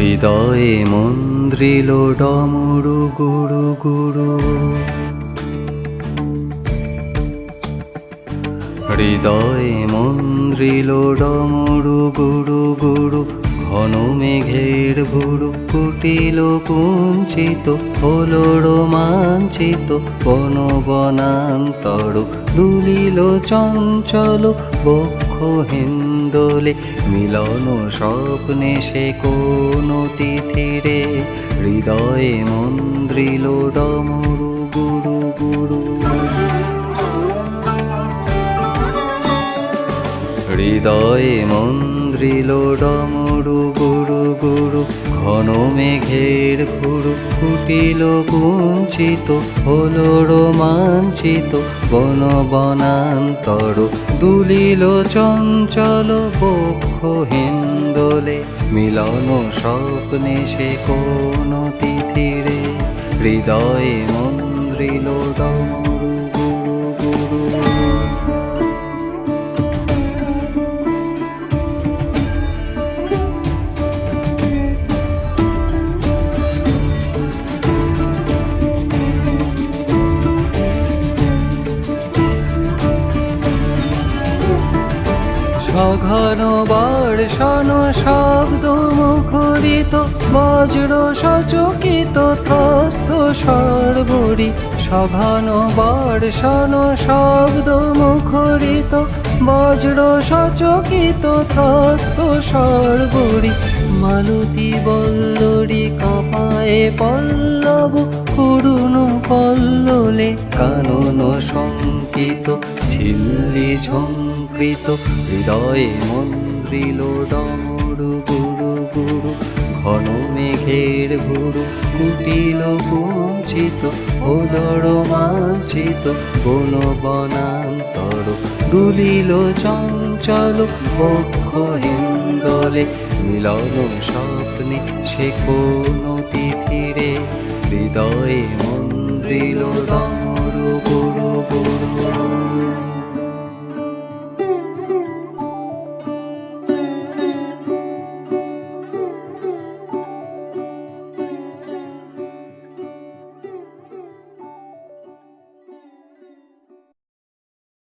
হৃদয়ে মন্দ্রিল ডমরু গুরু গুরু হৃদয়ে মন্দ্রিল ডমরু গুরু গুরু ঘন মেঘের ভুরু কুটিল কুঞ্চিত, হলো রোমাঞ্চিত বন বনান্তর দুলিল চঞ্চল বক্ষ হিন্দোলে, মিলন স্বপ্নে সে কোন তিথিরে হৃদয়ে মন্দ্রিল ডমরু গুরু গুরু। হৃদয়ে মন্দ্রিল ডমরু গুরু গুরু। ঘন মেঘের ফুরু ফুটিল কুঞ্চিত, হলো রোমাঞ্চিত বন বনান্তর দুলিল চঞ্চল বক্ষ হিন্দোলে, মিলন স্বপ্নে সে কোন তিথিরে, হৃদয়ে মন্দ্রিল ডমরু সঘন বর্ষণ শব্দ মুখরিত, বজ্র সচকিত, ত্রস্ত সর্বরি। সঘন বর্ষণ শব্দ মুখরিত, বজ্র সচকিত, ত্রস্ত সর্বরি। মালতী বল্লরি কপায়ে পল্লব করুণ কল্লোলে কানন শঙ্কিত, ঝিল্লি ঝঙ্কৃত, হৃদয়ে মন্দ্রিল ডমরু গুরু গুরু, ঘন মেঘের গুরু, কুটিল কুঞ্চিত ওদর মাঞ্চিত বন বনান্তর দুলিল চঞ্চল বক্ষ হিন্দলে, মিলন স্বপ্নে সে কোন হৃদয়ে